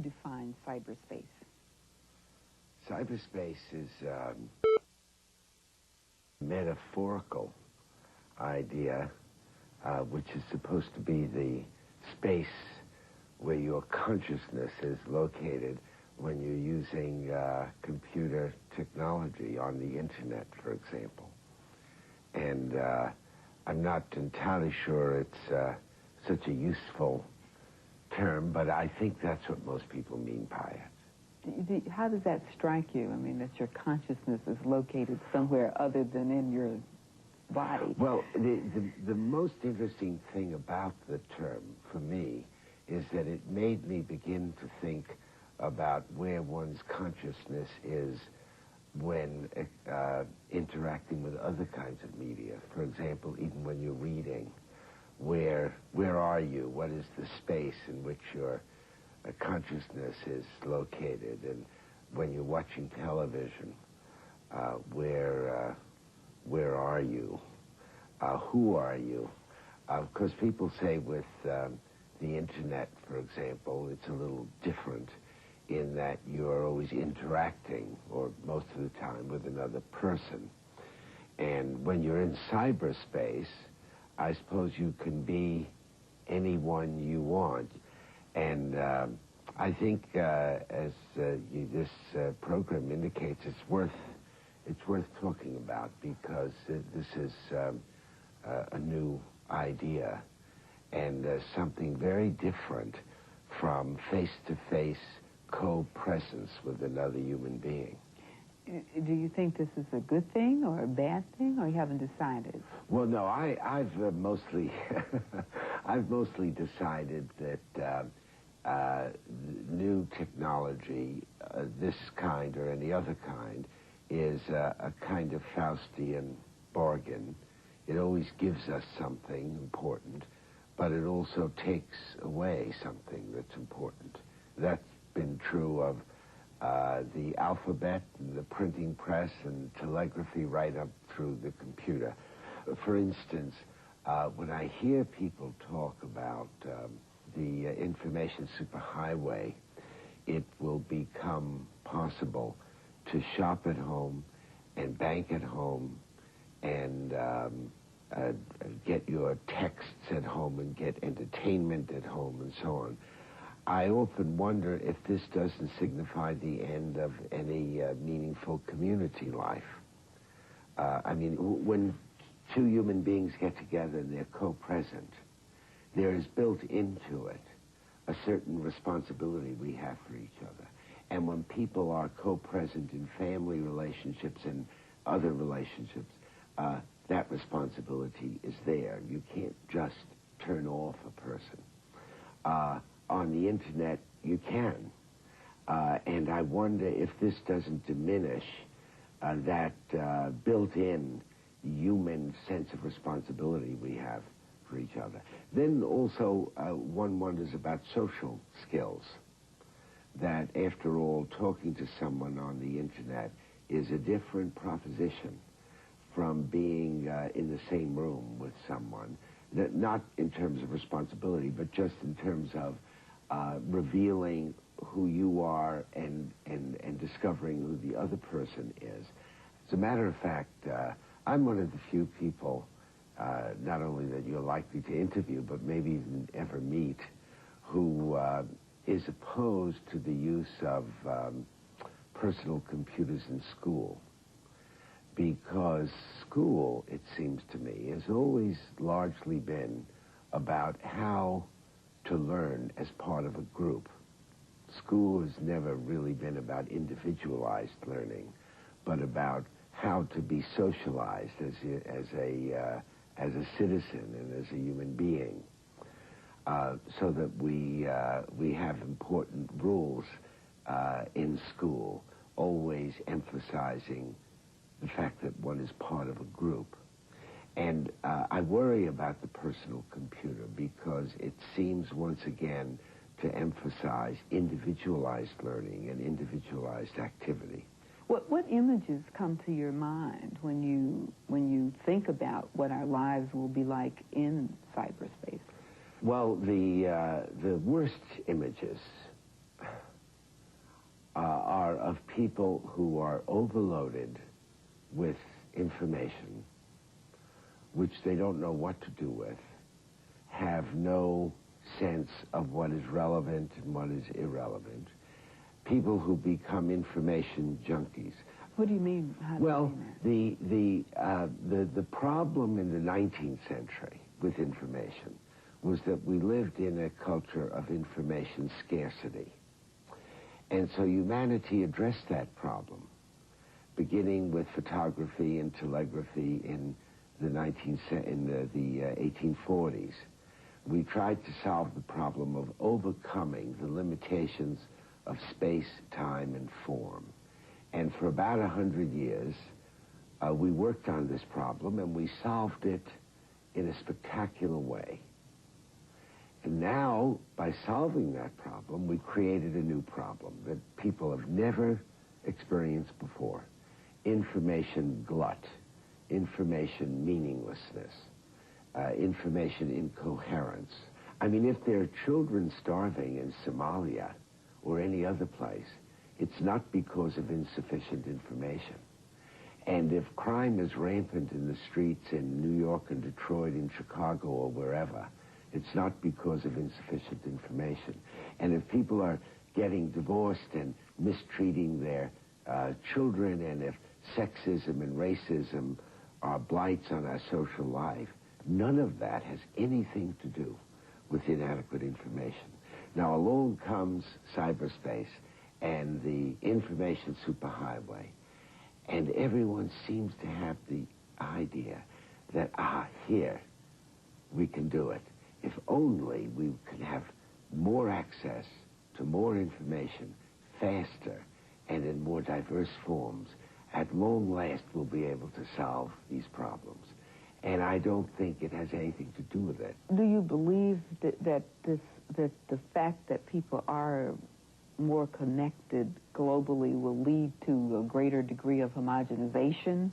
define cyberspace? Cyberspace is um, metaphorical idea, uh, which is supposed to be the space where your consciousness is located when you're using uh, computer technology on the internet, for example. And uh, I'm not entirely sure it's uh, such a useful term, but I think that's what most people mean by it. How does that strike you? I mean, that your consciousness is located somewhere other than in your body. Well, the, the, the most interesting thing about the term for me is that it made me begin to think about where one's consciousness is when uh, interacting with other kinds of media. For example, even when you're reading, where where are you? What is the space in which your uh, consciousness is located? And when you're watching television, uh, where uh, where are you? Uh, who are you? Because course, people say with um, the internet, for example, it's a little different in that you're always interacting, or most of the time, with another person. And when you're in cyberspace, I suppose you can be anyone you want. And uh, I think, uh, as uh, you, this uh, program indicates, it's worth it's worth talking about because this is um, a new idea and uh, something very different from face-to-face co-presence with another human being. Do you think this is a good thing or a bad thing, or you haven't decided? Well, no, I, have uh, mostly, I've mostly decided that uh, uh, new technology, uh, this kind or any other kind, is a kind of Faustian bargain. It always gives us something important, but it also takes away something that's important. That's been true of uh, the alphabet, and the printing press, and telegraphy right up through the computer. For instance, uh, when I hear people talk about um, the uh, information superhighway, it will become possible to shop at home and bank at home and um, uh, get your texts at home and get entertainment at home and so on. I often wonder if this doesn't signify the end of any uh, meaningful community life. Uh, I mean, when two human beings get together and they're co-present, there is built into it a certain responsibility we have for each other. And when people are co-present in family relationships and other relationships, uh, that responsibility is there. You can't just turn off a person. On the internet, you can. Uh, and I wonder if this doesn't diminish uh, that uh, built-in human sense of responsibility we have for each other. Then also, uh, one wonders about social skills. That, after all, talking to someone on the internet is a different proposition from being uh, in the same room with someone. Not in terms of responsibility, but just in terms of uh, revealing who you are and, and, and discovering who the other person is. As a matter of fact, uh, I'm one of the few people, uh, not only that you're likely to interview, but maybe even ever meet, who uh, is opposed to the use of um, personal computers in school. Because school, it seems to me, has always largely been about how to learn as part of a group. School has never really been about individualized learning, but about how to be socialized as a, as a, uh, as a citizen and as a human being. Uh, so that we, uh, we have important rules uh, in school, always emphasizing the fact that one is part of a group. And uh, I worry about the personal computer because it seems once again to emphasize individualized learning and individualized activity. What, what images come to your mind when you, when you think about what our lives will be like in cyberspace? Well, the, uh, the worst images uh, are of people who are overloaded with information, which they don't know what to do with, have no sense of what is relevant and what is irrelevant. People who become information junkies. What do you mean? Do Well, you mean the the uh, the the problem in the 19th century with information was that we lived in a culture of information scarcity, and so humanity addressed that problem, beginning with photography and telegraphy in the 19th ce- in the, the uh, 1840s. We tried to solve the problem of overcoming the limitations of space, time, and form. And for about a hundred years, uh, we worked on this problem and we solved it in a spectacular way. And now, by solving that problem, we created a new problem that people have never experienced before. Information glut, information meaninglessness, uh, information incoherence. I mean, if there are children starving in Somalia or any other place, it's not because of insufficient information. And if crime is rampant in the streets in New York and Detroit and Chicago or wherever, it's not because of insufficient information. And if people are getting divorced and mistreating their uh, children, and if sexism and racism are blights on our social life, none of that has anything to do with inadequate information. Now, along comes cyberspace and the information superhighway, and everyone seems to have the idea that, ah, here, we can do it. If only we could have more access to more information faster and in more diverse forms, at long last we'll be able to solve these problems. And I don't think it has anything to do with it. Do you believe that, that this that the fact that people are more connected globally will lead to a greater degree of homogenization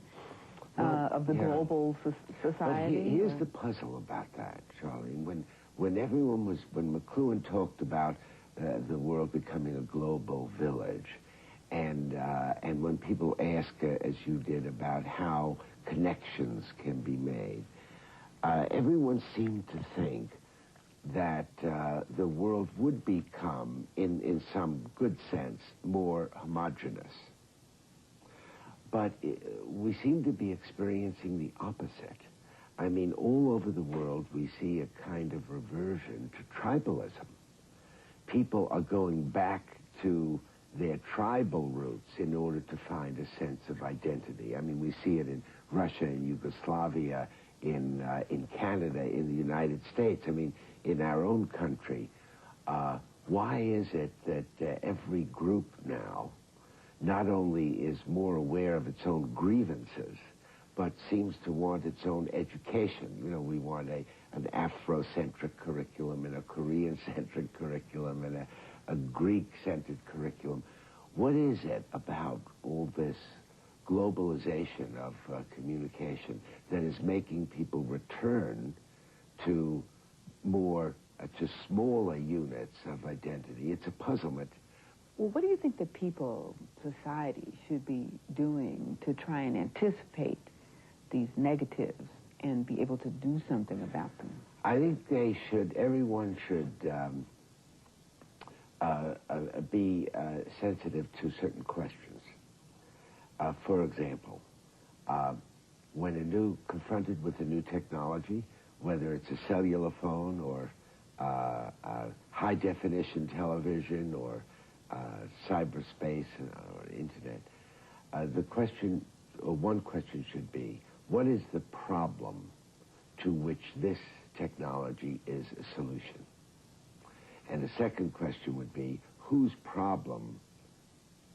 uh, of the yeah. global so- But society? he- here's or- the puzzle about that, Charlie. When when everyone was when McLuhan talked about uh, the world becoming a global village, and uh, and when people ask, uh, as you did, about how connections can be made, uh, everyone seemed to think that uh, the world would become, in in some good sense, more homogeneous. But uh, we seem to be experiencing the opposite. I mean, all over the world, we see a kind of reversion to tribalism. People are going back to their tribal roots in order to find a sense of identity. I mean, we see it in Russia, in Yugoslavia, in uh, in Canada, in the United States. I mean, in our own country. Uh, why is it that uh, every group now not only is more aware of its own grievances, but seems to want its own education. You know, we want a an Afrocentric curriculum and a Korean-centric curriculum and a, a Greek-centered curriculum. What is it about all this globalization of uh, communication that is making people return to more, uh, to smaller units of identity? It's a puzzlement. Well, what do you think the people, society, should be doing to try and anticipate these negatives and be able to do something about them? I think they should, everyone should um, uh, uh, be uh, sensitive to certain questions. Uh, for example, when a new, confronted with a new technology, whether it's a cellular phone or high definition television or cyberspace or internet, the question, or one question should be, what is the problem to which this technology is a solution? And the second question would be, whose problem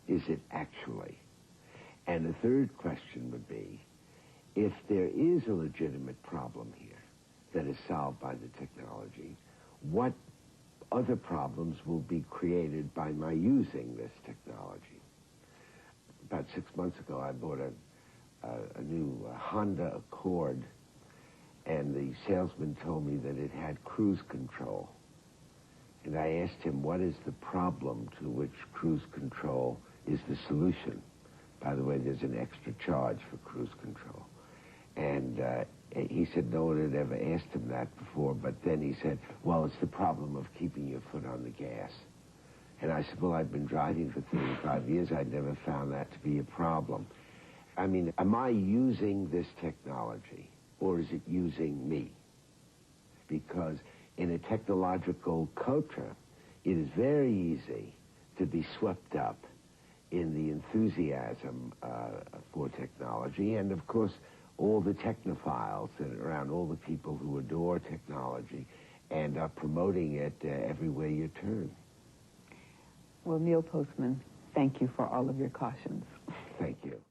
is it actually? And the third question would be, if there is a legitimate problem here that is solved by the technology, what other problems will be created by my using this technology? About six months ago, I bought a, a, a new uh, Honda Accord, and the salesman told me that it had cruise control. And I asked him, what is the problem to which cruise control is the solution? By the way, there's an extra charge for cruise control. And uh, he said no one had ever asked him that before, but then he said, well, it's the problem of keeping your foot on the gas. And I said, well, I've been driving for 35 years. I'd never found that to be a problem. I mean, am I using this technology, or is it using me? Because in a technological culture, it is very easy to be swept up in the enthusiasm uh, for technology, and of course, all the technophiles and around all the people who adore technology and are promoting it uh, everywhere you turn. Well, Neil Postman, thank you for all of your cautions. Thank you.